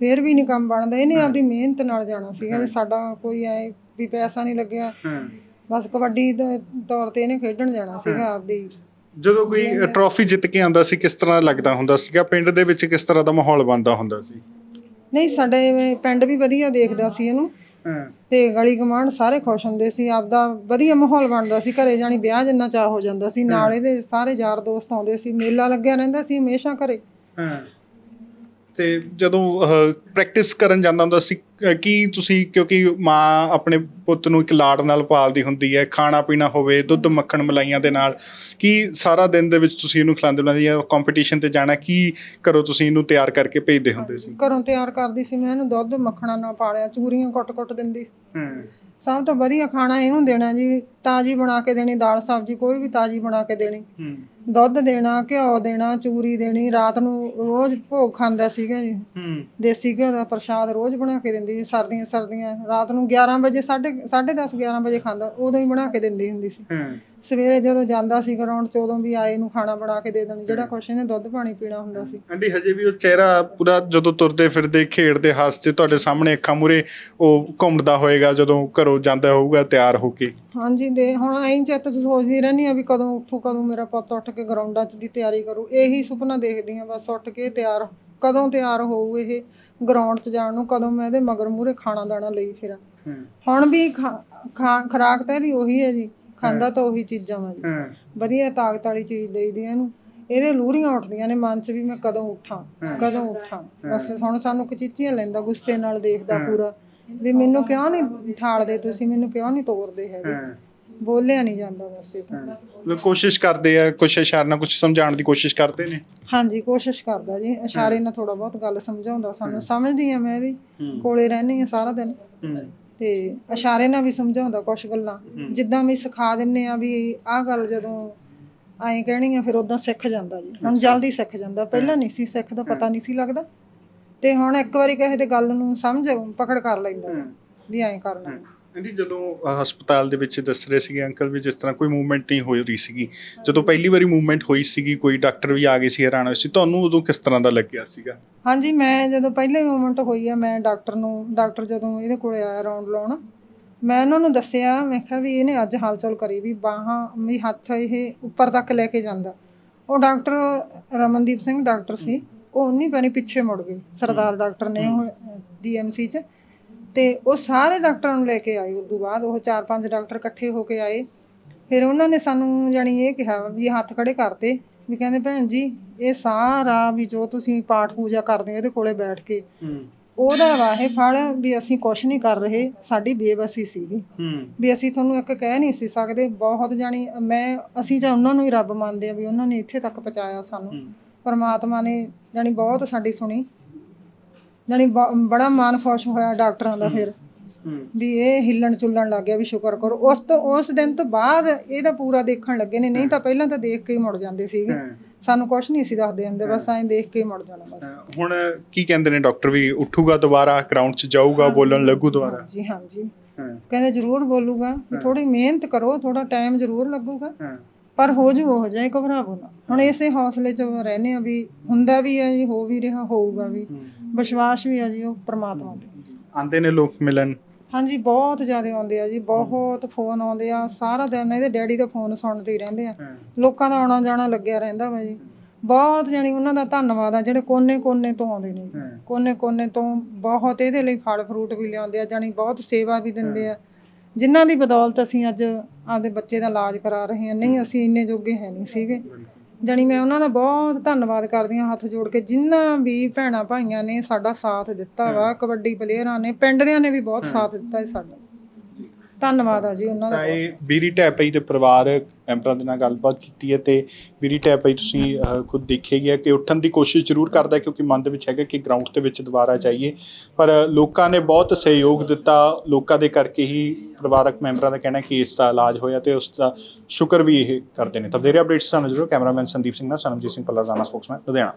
Speaker 3: ਫੇਰ ਵੀ ਨਹੀਂ ਕੰਮ ਬਣਦਾ। ਇਹਨੇ ਆਪਦੀ ਮਿਹਨਤ ਨਾਲ ਜਾਣਾ ਸੀਗਾ ਜੇ ਸਾਡਾ ਕੋਈ ਐ ਵੀ ਪੈਸਾ ਨਹੀਂ ਲੱਗਿਆ। ਬਸ ਕਬੱਡੀ ਦੇ ਤੌਰ ਤੇ ਇਹਨੇ ਖੇਡਣ ਜਾਣਾ ਸੀਗਾ ਆਪਦੀ।
Speaker 1: ਜਦੋਂ ਕੋਈ ਟਰੋਫੀ ਜਿੱਤ ਕੇ ਆਉਂਦਾ ਸੀ ਕਿਸ ਤਰ੍ਹਾਂ ਲੱਗਦਾ ਹੁੰਦਾ ਸੀਗਾ? ਪਿੰਡ ਦੇ ਵਿੱਚ ਕਿਸ ਤਰ੍ਹਾਂ ਦਾ ਮਾਹੌਲ ਬਣਦਾ ਹੁੰਦਾ ਸੀ?
Speaker 3: ਨਹੀਂ ਸਾਡੇ ਪਿੰਡ ਵੀ ਵਧੀਆ ਦੇਖਦਾ ਸੀ ਇਹਨੂੰ। ਤੇ ਗਲੀ ਗਮਾਂਡ ਸਾਰੇ ਖੁਸ਼ ਹੁੰਦੇ ਸੀ ਆਪਦਾ ਵਧੀਆ ਮਾਹੌਲ ਬਣਦਾ ਸੀ ਘਰੇ ਜਾਣੀ ਵਿਆਹ ਜਿੰਨਾ ਚਾਹ ਹੋ ਜਾਂਦਾ ਸੀ ਨਾਲ ਇਹਦੇ ਸਾਰੇ ਯਾਰ ਦੋਸਤ ਆਉਂਦੇ ਸੀ ਮੇਲਾ ਲੱਗਿਆ ਰਹਿੰਦਾ ਸੀ ਹਮੇਸ਼ਾ ਘਰੇ।
Speaker 1: ਹਾਂ। ਤੇ ਜਦੋਂ ਪ੍ਰੈਕਟਿਸ ਕਰਨ ਜਾਂਦਾ ਹੁੰਦਾ ਸੀ ਕੀ ਤੁਸੀਂ ਕਿਉਂਕਿ ਮਾਂ ਆਪਣੇ ਪੁੱਤ ਨੂੰ ਇੱਕ ਲਾੜ ਨਾਲ ਪਾਲਦੀ ਹੁੰਦੀ ਹੈ ਖਾਣਾ ਪੀਣਾ ਹੋਵੇ ਦੁੱਧ ਮੱਖਣ ਮਲਾਈਆਂ ਦੇ ਨਾਲ ਕੀ ਸਾਰਾ ਦਿਨ ਦੇ ਵਿੱਚ ਤੁਸੀਂ ਇਹਨੂੰ ਖਿਲਾਉਂਦੇ ਹੁੰਦੇ ਜਾਂ ਕੰਪੀਟੀਸ਼ਨ ਤੇ ਜਾਣਾ ਕੀ ਕਰੋ ਤੁਸੀਂ ਇਹਨੂੰ ਤਿਆਰ ਕਰਕੇ ਭੇਜਦੇ ਹੁੰਦੇ ਸੀ?
Speaker 3: ਘਰੋਂ ਤਿਆਰ ਕਰਦੀ ਸੀ ਮੈਂ ਇਹਨੂੰ ਦੁੱਧ ਮੱਖਣਾ ਨਾਲ ਪਾਲਿਆ ਚੂਰੀਆਂ ਕੁੱਟ-ਕੁੱਟ ਦਿੰਦੀ।
Speaker 1: ਹਾਂ
Speaker 3: ਸਭ ਤੋਂ ਵਧੀਆ ਖਾਣਾ ਇਹਨੂੰ ਦੇਣਾ ਜੀ ਤਾਜੀ ਬਣਾ ਕੇ ਦੇਣੀ ਦਾਲ ਸਬਜ਼ੀ ਕੋਈ ਵੀ ਤਾਜੀ ਬਣਾ ਕੇ ਦੇਣੀ।
Speaker 1: ਹੂੰ।
Speaker 3: ਦੁੱਧ ਦੇਣਾ ਘਿਓ ਦੇਣਾ ਚੂਰੀ ਦੇਣੀ ਰਾਤ ਨੂੰ ਰੋਜ਼ ਭੋਗ ਖਾਂਦਾ ਸੀਗਾ ਜੀ।
Speaker 1: ਹੂੰ।
Speaker 3: ਦੇਸੀ ਘਿਓ ਦਾ ਪ੍ਰਸ਼ਾਦ ਰੋਜ਼ ਬਣਾ ਕੇ ਦਿੰਦੀ ਸੀ ਸਰਦੀਆਂ ਸਰਦੀਆਂ ਰਾਤ ਨੂੰ 11 ਵਜੇ ਸਾਢੇ 10:30 11 ਵਜੇ ਖਾਂਦਾ ਉਦੋਂ ਹੀ ਬਣਾ ਕੇ ਦਿੰਦੀ ਹੁੰਦੀ ਸੀ।
Speaker 1: ਹਾਂ।
Speaker 3: ਸਵੇਰੇ ਜਦੋਂ ਜਾਂਦਾ ਸੀ ਗਰਾਊਂਡ 'ਚ ਉਦੋਂ ਵੀ ਆਏ ਨੂੰ ਖਾਣਾ ਬਣਾ ਕੇ ਦੇ ਦੇਣੀ ਜਿਹੜਾ ਕੁਛ ਇਹਨੇ ਦੁੱਧ ਪਾਣੀ ਪੀਣਾ ਹੁੰਦਾ ਸੀ।
Speaker 1: ਆਂਟੀ ਹਜੇ ਵੀ ਉਹ ਚਿਹਰਾ ਪੂਰਾ ਜਦੋਂ ਤੁਰਦੇ ਫਿਰਦੇ ਖੇਡਦੇ ਹੱਸਦੇ ਤੁਹਾਡੇ ਸਾਹਮਣੇ ਅੱਖਾਂ ਮੂਰੇ ਉਹ ਘੁੰਮਦਾ ਹੋਏਗਾ ਜਦੋਂ ਘਰੋਂ ਜਾਂਦਾ ਹੋਊਗਾ ਤਿਆਰ ਹੋ ਕੇ।
Speaker 3: ਹਾਂਜੀ ਦੇ ਹੁਣ ਐਂ ਚਿੱਤ 'ਚ ਸੋਚਦੀ ਰਹਿੰਦੀ ਆ ਵੀ ਕਦੋਂ ਉੱਠੂ ਕਦੋਂ ਮੇਰਾ ਪੁੱਤ ਉੱਠ ਕੇ ਗਰਾਊਂਡਾਂ 'ਚ ਦੀ ਤਿਆਰੀ ਕਰੂ। ਇਹੀ ਸੁਪਨਾ ਦੇਖਦੀ ਆ ਬਸ ਉੱਠ ਕੇ ਤਿਆਰ ਕਦੋਂ ਤਿਆਰ ਹੋਊ ਇਹ ਗਰਾਊਂਡ 'ਚ ਜਾਣ ਨੂੰ ਕਦੋਂ ਮੈਂ ਇਹਦੇ ਮਗਰ ਮੂਰੇ ਖਾਣਾ ਦਾਣਾ ਲਈ ਫਿਰਾਂ। ਹੁਣ ਵੀ ਖਾ- ਖੁਰਾਕ ਤਾਂ ਇਹਦੀ ਉਹੀ ਹੈ ਜੀ। ਖਾਂਦਾ ਤਾਂ ਉਹੀ ਚੀਜ਼ਾਂ ਵਾ ਜੀ।
Speaker 1: ਹਾਂ।
Speaker 3: ਵਧੀਆ ਤਾਕਤ ਵਾਲੀ ਚੀਜ਼ ਦੇਈਦੀ ਆ ਇਹਨੂੰ। ਇਹਦੇ ਲੂਰੀਆਂ ਉੱਠਦੀਆਂ ਨੇ ਮਨ 'ਚ ਵੀ ਮੈਂ ਕਦੋਂ ਉੱਠਾਂ ਕਦੋਂ ਉੱਠਾਂ। ਬਸ ਹੁਣ ਸਾਨੂੰ ਕਚੀਚੀਆਂ ਲੈਂਦਾ ਗੁੱਸੇ ਨਾਲ ਦੇਖਦਾ ਪੂਰਾ। ਵੀ ਮੈਨੂੰ ਕਿਉਂ ਨਹੀਂ ਠਾਲਦੇ ਤੁਸੀਂ ਮੈਨੂੰ ਕਿਉਂ ਨਹੀਂ ਤੋਰਦੇ ਹੈਗੇ? ਬੋਲਿਆ ਨਹੀਂ ਜਾਂਦਾ ਬਸ ਇਹ ਤਾਂ।
Speaker 1: ਮਤਲਬ ਕੋਸ਼ਿਸ਼ ਕਰਦੇ ਆ ਕੁਛ ਇਸ਼ਾਰੇ ਨਾਲ ਕੁਛ ਸਮਝਾਉਣ ਦੀ ਕੋਸ਼ਿਸ਼ ਕਰਦੇ ਨੇ?
Speaker 3: ਹਾਂਜੀ ਕੋਸ਼ਿਸ਼ ਕਰਦਾ ਜੀ। ਇਸ਼ਾਰੇ ਨਾਲ ਥੋੜਾ ਬਹੁਤ ਗੱਲ ਸਮਝਾਉਂਦਾ ਸਾਨੂੰ। ਸਮਝਦੀ ਆ ਮੈਂ ਇਹਦੀ ਕੋਲੇ ਰਹਿੰਦੀ ਆ ਸਾਰਾ ਦਿਨ। ਤੇ ਇਸ਼ਾਰੇ ਨਾਲ ਵੀ ਸਮਝਾਉਂਦਾ ਕੁਝ ਗੱਲਾਂ। ਜਿੱਦਾਂ ਵੀ ਸਿਖਾ ਦਿੰਨੇ ਆ ਵੀ ਆਹ ਗੱਲ ਜਦੋਂ ਐਂ ਕਹਿਣੀ ਆ ਫਿਰ ਉਦਾਂ ਸਿੱਖ ਜਾਂਦਾ ਜੀ। ਹੁਣ ਜਲਦੀ ਸਿੱਖ ਜਾਂਦਾ। ਪਹਿਲਾਂ ਨਹੀਂ ਸੀ ਸਿੱਖਦਾ ਪਤਾ ਨਹੀਂ ਸੀ ਲੱਗਦਾ। ਤੇ ਹੁਣ ਇੱਕ ਵਾਰੀ ਕਿਸੇ ਦੇ ਗੱਲ ਨੂੰ ਸਮਝ ਪਕੜ ਕਰ ਲੈਂਦਾ। ਵੀ ਐਂ ਕਰਨਾ।
Speaker 1: ਆਂਟੀ ਜਦੋਂ ਹਸਪਤਾਲ ਦੇ ਵਿੱਚ ਦੱਸ ਰਹੇ ਸੀਗੇ ਅੰਕਲ ਵੀ ਜਿਸ ਤਰ੍ਹਾਂ ਕੋਈ ਮੂਵਮੈਂਟ ਨਹੀਂ ਹੋ ਰਹੀ ਸੀਗੀ। ਜਦੋਂ ਪਹਿਲੀ ਵਾਰੀ ਮੂਵਮੈਂਟ ਹੋਈ ਸੀਗੀ ਕੋਈ ਡਾਕਟਰ ਵੀ ਆ ਗਏ ਸੀ ਹੈਰਾਨ ਹੋਏ ਸੀ ਤੁਹਾਨੂੰ ਉਦੋਂ ਕਿਸ ਤਰ੍ਹਾਂ ਦਾ ਲੱਗਿਆ ਸੀਗਾ?
Speaker 3: ਹਾਂਜੀ ਮੈਂ ਜਦੋਂ ਪਹਿਲੇ ਮੂਮੈਂਟ ਹੋਈ ਆ ਮੈਂ ਡਾਕਟਰ ਨੂੰ ਡਾਕਟਰ ਜਦੋਂ ਇਹਦੇ ਕੋਲੇ ਆਇਆ ਰਾਉਂਡ ਲਾਉਣ ਮੈਂ ਉਹਨਾਂ ਨੂੰ ਦੱਸਿਆ ਮੈਂ ਕਿਹਾ ਵੀ ਇਹਨੇ ਅੱਜ ਹਲਚਲ ਕਰੀ ਵੀ ਬਾਹਾਂ ਵੀ ਹੱਥ ਇਹ ਉੱਪਰ ਤੱਕ ਲੈ ਕੇ ਜਾਂਦਾ। ਉਹ ਡਾਕਟਰ ਰਮਨਦੀਪ ਸਿੰਘ ਡਾਕਟਰ ਸੀ ਉਹ ਉਨੀ ਪੈਣੀ ਪਿੱਛੇ ਮੁੜ ਗਏ ਸਰਦਾਰ ਡਾਕਟਰ ਨੇ ਉਹ ਡੀਐਮਸੀ ਚ। ਤੇ ਉਹ ਸਾਰੇ ਡਾਕਟਰਾਂ ਨੂੰ ਲੈ ਕੇ ਆਏ। ਉਸ ਤੋਂ ਬਾਅਦ ਉਹ ਚਾਰ ਪੰਜ ਡਾਕਟਰ ਇਕੱਠੇ ਹੋ ਕੇ ਆਏ। ਫਿਰ ਉਹਨਾਂ ਨੇ ਸਾਨੂੰ ਜਾਣੀ ਇਹ ਕਿਹਾ ਵੀ ਹੱਥ ਖੜੇ ਕਰਤੇ ਵੀ ਕਹਿੰਦੇ ਭੈਣ ਜੀ ਇਹ ਸਾਰਾ ਵੀ ਜੋ ਤੁਸੀਂ ਪਾਠ ਪੂਜਾ ਕਰਦੇ ਹੋ ਇਹਦੇ ਕੋਲੇ ਬੈਠ ਕੇ ਉਹਦਾ ਵਾਹੇ ਫਲ ਵੀ ਅਸੀਂ ਕੁਝ ਨਹੀਂ ਕਰ ਰਹੇ ਸਾਡੀ ਬੇਬਸੀ ਸੀਗੀ। ਵੀ ਅਸੀਂ ਤੁਹਾਨੂੰ ਇੱਕ ਕਹਿ ਨਹੀਂ ਸੀ ਸਕਦੇ। ਬਹੁਤ ਜਾਣੀ ਮੈਂ ਅਸੀਂ ਤਾਂ ਉਹਨਾਂ ਨੂੰ ਹੀ ਰੱਬ ਮੰਨਦੇ ਆ ਵੀ ਉਹਨਾਂ ਨੇ ਇੱਥੇ ਤੱਕ ਪਹੁੰਚਾਇਆ ਸਾਨੂੰ। ਪਰਮਾਤਮਾ ਨੇ ਜਾਣੀ ਬਹੁਤ ਸਾਡੀ ਸੁਣੀ। ਬ- ਬੜਾ ਮਨ ਖੁਸ਼ ਹੋਇਆ ਡਾਕਟਰਾਂ ਦਾ ਫਿਰ। ਵੀ ਇਹ ਹਿੱਲਣ ਚੁੱਲਣ ਲੱਗ ਗਿਆ ਵੀ ਸ਼ੁਕਰ ਕਰੋ। ਉਸ ਤੋਂ ਉਸ ਦਿਨ ਤੋਂ ਬਾਅਦ ਇਹਦਾ ਪੂਰਾ ਦੇਖਣ ਲੱਗੇ ਨੇ। ਨਹੀਂ ਤਾਂ ਪਹਿਲਾਂ ਤਾਂ ਦੇਖ ਕੇ ਹੀ ਮੁੜ ਜਾਂਦੇ ਸੀਗੇ। ਸਾਨੂੰ ਕੁਝ ਨਹੀਂ ਸੀ ਦੱਸਦੇ ਹੁੰਦੇ। ਬਸ ਐਂ ਦੇਖ ਕੇ ਹੀ ਮੁੜ ਜਾਣਾ ਬਸ।
Speaker 1: ਹੁਣ ਕੀ ਕਹਿੰਦੇ ਨੇ ਡਾਕਟਰ ਵੀ ਉੱਠੂਗਾ ਦੁਬਾਰਾ ਗਰਾਊਂਡ 'ਚ ਜਾਊਗਾ ਬੋਲਣ ਲੱਗੂ ਦੁਬਾਰਾ।
Speaker 3: ਜੀ
Speaker 1: ਹਾਂ।
Speaker 3: ਕਹਿੰਦੇ ਜ਼ਰੂਰ ਬੋਲੂਗਾ। ਵੀ ਥੋੜੀ ਮਿਹਨਤ ਕਰੋ ਥੋੜਾ ਟਾਈਮ ਜ਼ਰੂਰ ਲੱਗੂਗਾ। ਪਰ ਹੋ ਜੂ ਹੋ ਜਾਏ ਘਬਰਾਵੋ ਨਾ। ਹੁਣ ਇਸੇ ਹੌਸਲੇ 'ਚ ਰਹਿੰਦੇ ਆ ਵੀ ਹੁੰਦਾ ਵੀ ਹੈ ਜੀ ਹੋ ਵੀ ਰਿਹਾ ਹੋਊਗਾ ਵੀ। ਵਿਸ਼ਵਾਸ ਵੀ ਹੈ ਜੀ ਉਹ ਪ੍ਰਮਾਤਮਾ ਤੇ।
Speaker 1: ਆਂਦੇ ਨੇ ਲੋਕ ਮਿਲਣ?
Speaker 3: ਹਾਂਜੀ ਬਹੁਤ ਜ਼ਿਆਦਾ ਆਉਂਦੇ ਆ ਜੀ ਬਹੁਤ ਫੋਨ ਆਉਂਦੇ ਆ ਸਾਰਾ ਦਿਨ ਇਹਦੇ ਡੈਡੀ ਦਾ ਫੋਨ ਸੁਣਦੇ ਹੀ ਰਹਿੰਦੇ ਆ। ਲੋਕਾਂ ਦਾ ਆਉਣਾ ਜਾਣਾ ਲੱਗਿਆ ਰਹਿੰਦਾ ਵਾ ਜੀ। ਬਹੁਤ ਜਾਣੀ ਉਹਨਾਂ ਦਾ ਧੰਨਵਾਦ ਆ ਜਿਹੜੇ ਕੋਨੇ-ਕੋਨੇ ਤੋਂ ਆਉਂਦੇ ਨੇ। ਕੋਨੇ-ਕੋਨੇ ਤੋਂ ਬਹੁਤ ਇਹਦੇ ਲਈ ਫਲ ਫਰੂਟ ਵੀ ਲਿਆਉਂਦੇ ਆ ਜਾਣੀ ਬਹੁਤ ਸੇਵਾ ਵੀ ਦਿੰਦੇ ਆ। ਜਿਨ੍ਹਾਂ ਦੀ ਬਦੌਲਤ ਅਸੀਂ ਅੱਜ ਆਪਦੇ ਬੱਚੇ ਦਾ ਇਲਾਜ ਕਰਾ ਰਹੇ ਹਾਂ ਨਹੀਂ ਅਸੀਂ ਇੰਨੇ ਜੋਗੇ ਹੈ ਨਹੀਂ ਸੀਗੇ। ਜਾਣੀ ਮੈਂ ਉਹਨਾਂ ਦਾ ਬਹੁਤ ਧੰਨਵਾਦ ਕਰਦੀ ਹਾਂ ਹੱਥ ਜੋੜ ਕੇ ਜਿਨ੍ਹਾਂ ਵੀ ਭੈਣਾਂ ਭਾਈਆਂ ਨੇ ਸਾਡਾ ਸਾਥ ਦਿੱਤਾ ਵਾ ਕਬੱਡੀ ਪਲੇਅਰਾਂ ਨੇ ਪਿੰਡ ਦਿਆਂ ਨੇ ਵੀ ਬਹੁਤ ਸਾਥ ਦਿੱਤਾ ਹੈ ਸਾਡਾ। ਧੰਨਵਾਦ ਆ ਜੀ ਉਹਨਾਂ ਦਾ।
Speaker 1: ਤਾਂ ਇਹ ਬੀਰੀ ਟੈਪਈ ਦੇ ਪਰਿਵਾਰ ਮੈਂਬਰਾਂ ਦੇ ਨਾਲ ਗੱਲਬਾਤ ਕੀਤੀ ਹੈ ਤੇ ਬੀਰੀ ਟੈਪਈ ਤੁਸੀਂ ਅਹ, ਖੁਦ ਦੇਖਿਆ ਹੀ ਹੈ ਕਿ ਉੱਠਣ ਦੀ ਕੋਸ਼ਿਸ਼ ਜ਼ਰੂਰ ਕਰਦਾ ਹੈ ਕਿਉਂਕਿ ਮਨ ਦੇ ਵਿੱਚ ਹੈਗਾ ਕਿ ਗਰਾਊਂਡ ਦੇ ਵਿੱਚ ਦੁਬਾਰਾ ਜਾਈਏ। ਪਰ ਲੋਕਾਂ ਨੇ ਬਹੁਤ ਸਹਿਯੋਗ ਦਿੱਤਾ ਲੋਕਾਂ ਦੇ ਕਰਕੇ ਹੀ ਪਰਿਵਾਰਕ ਮੈਂਬਰਾਂ ਦਾ ਕਹਿਣਾ ਕਿ ਇਸ ਦਾ ਇਲਾਜ ਹੋਇਆ ਤੇ ਉਸ ਦਾ ਸ਼ੁਕਰ ਵੀ ਇਹ ਕਰਦੇ ਨੇ। ਤਾਂ ਵਧੇਰੇ ਅਪਡੇਟਸ ਸਾਨੂੰ ਜ਼ਰੂਰ ਕੈਮਰਾਮੈਨ ਸੰਦੀਪ ਸਿੰਘ ਨਾਲ ਸਨਮਜੀਤ ਸਿੰਘ ਪੱਲਾ ਜਾਨਾ ਸਪੋਕਸਮੈਨ ਲੁਧਿਆਣਾ।